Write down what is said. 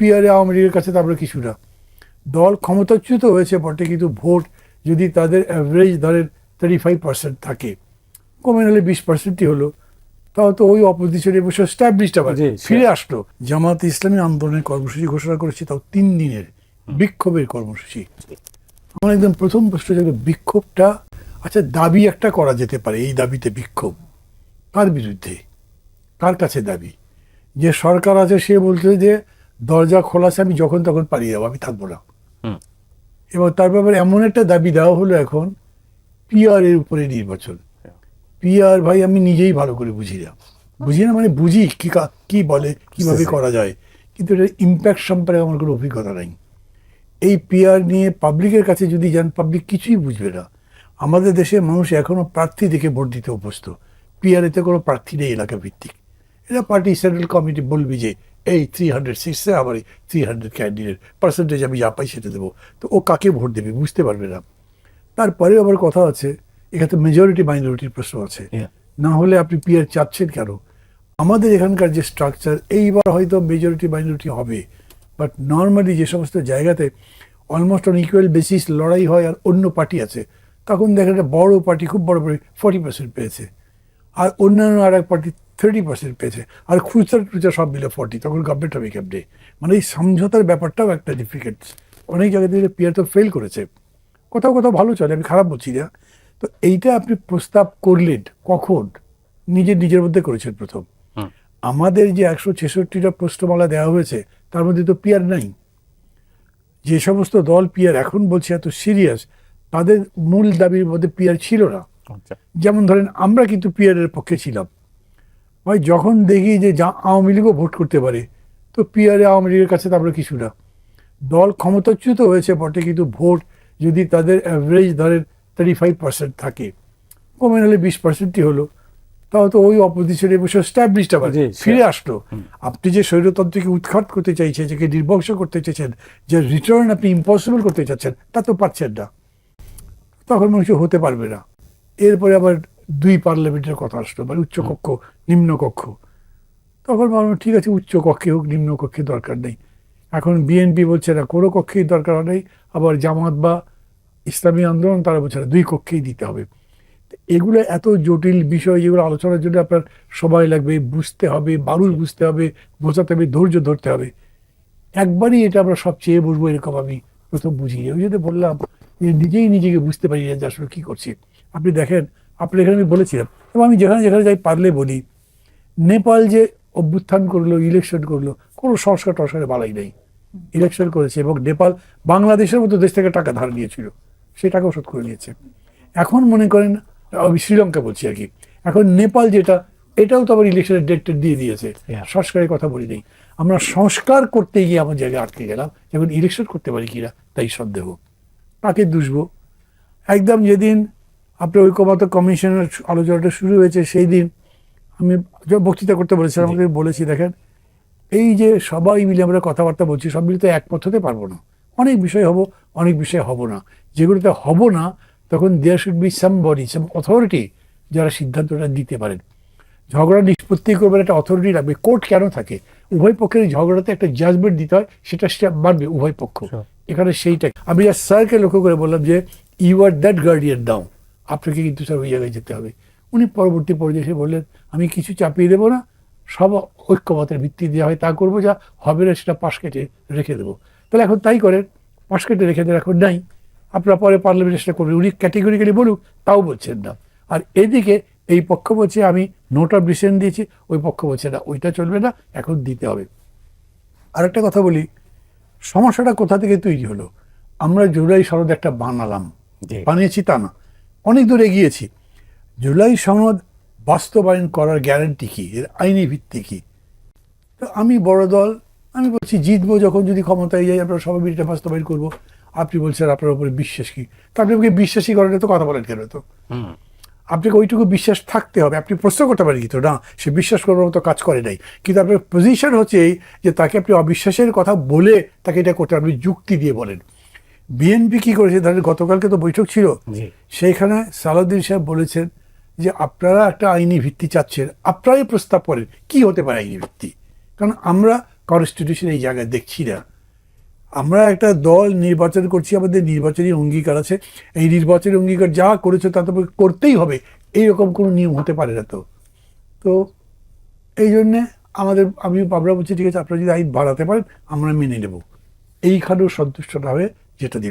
পিয়ারে আওয়ামী লীগের কাছে তারপরে কিছু না। দল ক্ষমতাচ্যুত হয়েছে বটে কিন্তু ভোট যদি তাদের অ্যাভারেজ ধরেন থার্টি ফাইভ পার্সেন্ট থাকে কমে নাহলে বিশ পার্সেন্টই হলো। তাও তো ওই অপোজিশন বসে স্ট্যাবলিশড আবার। ফিরে আসলো। জামাত ইসলামী আন্দোলনের কর্মসূচি ঘোষণা করেছে তাও তিন দিনের বিক্ষোভের কর্মসূচি। আমার একদম প্রথম প্রশ্ন ছিল বিক্ষোভটা আচ্ছা দাবি একটা করা যেতে পারে এই দাবিতে বিক্ষোভ। কার বিরুদ্ধে? কার কাছে দাবি? যে সরকার আছে সে বলছে যে দরজা খোলা আছে আমি যখন তখন পালিয়ে যাব আমি থাকব না। হুম। এবং তার ব্যাপারে এমন একটা দাবি দেওয়া হলো এখন পিআর এর উপরে নির্বাচন। পিআর ভাই আমি নিজেই ভালো করে বুঝি না। বুঝি না মানে বুঝি কি কা- বলে কীভাবে করা যায়। কিন্তু এটা ইম্প্যাক্ট সম্পর্কে আমার কোনো অভিজ্ঞতা নাই। এই পিআর নিয়ে পাবলিকের কাছে যদি যান পাবলিক কিছুই বুঝবে না। আমাদের দেশে মানুষ এখনও প্রার্থী দেখে ভোট দিতে অভ্যস্ত। পিআরএতে কোনো প্রার্থী নেই এলাকা ভিত্তিক এটা পার্টি সেন্ট্রাল কমিটি বলবি যে এই থ্রি হান্ড্রেড সিক্সে আমার এই থ্রি হান্ড্রেড ক্যান্ডিডেট পার্সেন্টেজ আমি যা পাই সেটা দেবো। তো ও কাকে ভোট দেবে বুঝতে পারবে না। তারপরে আবার কথা আছে এখানে মেজরিটি মাইনরিটির প্রশ্ন আছে. না হলে আপনি পিআর চাচ্ছেন কেন? আমাদের এখানকার যে স্ট্রাকচার এইবার হয়তো মেজরিটি মাইনরিটি হবে। বাট নর্মালি যে সমস্ত জায়গাতে অলমোস্ট অন ইকুয়াল বেসিস লড়াই হয় আর অন্য পার্টি আছে তখন দেখেন একটা বড় পার্টি খুব বড় পার্টি ফর্টি পার্সেন্ট পেয়েছে। আর অন্যান্য আর এক পার্টি থার্টি পার্সেন্ট পেয়েছে। আর খুচরা টুচরা সব মিলে ফর্টি তখন গভর্নমেন্ট হবে কেমনে? মানে এই সমঝোতার ব্যাপারটাও একটা ডিফিকাল্ট অনেক জায়গা থেকে পিয়ার তো ফেল করেছে। কোথাও কোথাও ভালো চলে আমি খারাপ বলছি না। তো এইটা আপনি প্রস্তাব করলেন কখন? নিজের নিজের মধ্যে করেছেন প্রথম। আমাদের যে একশো ছেষট্টিটা প্রশ্নমালা দেওয়া হয়েছে তার মধ্যে তো পিয়ার নাই। যে সমস্ত দল পিয়ার এখন বলছে এত সিরিয়াস তাদের মূল দাবির মধ্যে পিয়ার ছিল না। আচ্ছা। যেমন ধরেন আমরা কিন্তু পিয়ারের পক্ষে ছিলাম। ভাই যখন দেখি যে যা আওয়ামী লীগও ভোট করতে পারে তো পিয়ারে আওয়ামী লীগের কাছে তারপরে কিছু না। দল ক্ষমতাচ্যুত হয়েছে বটে কিন্তু ভোট যদি তাদের অ্যাভারেজ ধরেন থার্টি ফাইভ পার্সেন্ট থাকে কমে নাহলে বিশ পার্সেন্টই হলো। তাও তো ওই অপোজিশনে বসে স্ট্যাবলিশড আবার ফিরে আসলো। আপনি যে স্বৈরতন্ত্রকে উৎখাত করতে চাইছেন যাকে নির্বংশ করতে চাইছেন যে রিটার্ন আপনি ইম্পসিবল করতে চাচ্ছেন তা তো পারছেন না। তখন মানুষ হতে পারবে না। এরপরে আবার দুই পার্লামেন্টের কথা আসলো মানে উচ্চকক্ষ নিম্নকক্ষ তখন ভাবলাম ঠিক আছে উচ্চকক্ষে হোক নিম্ন কক্ষে দরকার নেই। এখন বিএনপি বলছে না কোনো কক্ষেই দরকার নেই। আবার জামাত বা ইসলামী আন্দোলন তারা বলছে না দুই কক্ষেই দিতে হবে। এগুলো এত জটিল বিষয় যেগুলো আলোচনার জন্য আপনার সময় লাগবে বুঝতে হবে বারুল বুঝতে হবে বোঝাতে হবে ধৈর্য ধরতে হবে। একবারই এটা আমরা সব চেয়ে বসবো এরকম আমি প্রথম বুঝি ওই জন্য বললাম যে নিজেই নিজেকে বুঝতে পারি না যে আসলে কী করছি। আপনি দেখেন আপনি এখানে আমি বলেছিলাম। এবং আমি যেখানে যেখানে যাই পারলে বলি নেপাল যে অভ্যুত্থান করল ইলেকশন করল কোনো সংস্কার টস্কারে বালাই নেই। ইলেকশন করেছে এবং নেপাল বাংলাদেশের মতো দেশ থেকে টাকা ধার নিয়েছিল সেই টাকাও শোধ করে নিয়েছে এখন মনে করেন আমি শ্রীলঙ্কা বলছি আর কি এখন নেপাল যেটা এটাও তো আবার ইলেকশনের ডেট দিয়ে দিয়েছে. সংস্কারের কথা বলি নেই। আমরা সংস্কার করতে গিয়ে আমার জায়গায় আটকে গেলাম এখন ইলেকশন করতে পারি কিনা তাই সন্দেহ। তাকে দুষবো। একদম যেদিন আপনার ঐক্যমত কমিশনের আলোচনাটা শুরু হয়েছে সেই দিন। আমি বক্তৃতা করতে বলেছিলাম আমাকে বলেছি দেখেন এই যে সবাই মিলে আমরা কথাবার্তা বলছি সব মিলে তো একমত হতে পারব না। অনেক বিষয় হব অনেক বিষয় হব না। যেগুলোতে হব না তখন there should be somebody some authority যারা সিদ্ধান্তটা দিতে পারেন। ঝগড়া নিষ্পত্তি করবার একটা অথরিটি লাগবে। কোর্ট কেন থাকে? উভয় পক্ষের ঝগড়াতে একটা জাজমেন্ট দিতে হয় সেটা সেটা মানবে উভয় পক্ষ। এখানে সেইটাই। আমি যা স্যারকে লক্ষ্য করে বললাম যে you are that guardian now আপনাকে কিন্তু স্যার ওই জায়গায় যেতে হবে। উনি পরবর্তী পর্যায়ে এসে বললেন আমি কিছু চাপিয়ে দেবো না সব ঐক্যমতের ভিত্তি দেওয়া হয় তা করব যা হবে না সেটা পাশ কেটে রেখে দেবো। তাহলে এখন তাই করেন পাশ কেটে রেখে দেন এখন নাই। আপনারা পরে পার্লামেন্টে সেটা করবেন উনি ক্যাটেগরিক্যালি বলুক তাও বলছেন না। আর এদিকে এই পক্ষ বলছে আমি নোট অফ ডিসিশন দিয়েছি ওই পক্ষ বলছে না ওইটা চলবে না এখন দিতে হবে। আরেকটা কথা বলি সমস্যাটা কোথা থেকে তৈরি হলো? আমরা জুলাই সনদ একটা বানালাম। বানিয়েছি তা না। অনেক দূর এগিয়েছি। জুলাই সনদ বাস্তবায়ন করার গ্যারান্টি কী? এর আইনি ভিত্তি কি? তো আমি বড় দল আমি বলছি জিতবো যখন যদি ক্ষমতায় যাই আমরা সবাই মিলে বাস্তবায়ন করব। আপনি বলছেন আপনার উপরে বিশ্বাস কি? তা আপনি আমাকে বিশ্বাসী করেন তো কথা বলেন কেন তো? আপনাকে ওইটুকু বিশ্বাস থাকতে হবে। আপনি প্রশ্ন করতে পারেন কিন্তু না সে বিশ্বাস করার মতো কাজ করে নাই। কিন্তু আপনার পজিশন হচ্ছে এই যে তাকে আপনি অবিশ্বাসের কথা বলে তাকে এটা করতে আপনি যুক্তি দিয়ে বলেন। বিএনপি কি করেছে? তাদের গতকালকে তো বৈঠক ছিল। সেইখানে সালাউদ্দিন সাহেব বলেছেন যে আপনারা একটা আইনি ভিত্তি চাচ্ছেন। আপনারাই প্রস্তাব করেন। কি হতে পারে আইনি ভিত্তি? কারণ আমরা কনস্টিটিউশন এই জায়গায় দেখছি না। আমরা একটা দল নির্বাচন করছি আমাদের নির্বাচনী অঙ্গীকার আছে। এই নির্বাচনী অঙ্গীকার যা করেছে তা তো করতেই হবে। এইরকম কোনো নিয়ম হতে পারে না তো। তো এই জন্যে আমাদের আমি আমরা বলছি ঠিক আছে আপনারা যদি আইন বাড়াতে পারেন আমরা মেনে নেব। এইখানেও সন্তুষ্ট না হয়ে যেটা দিল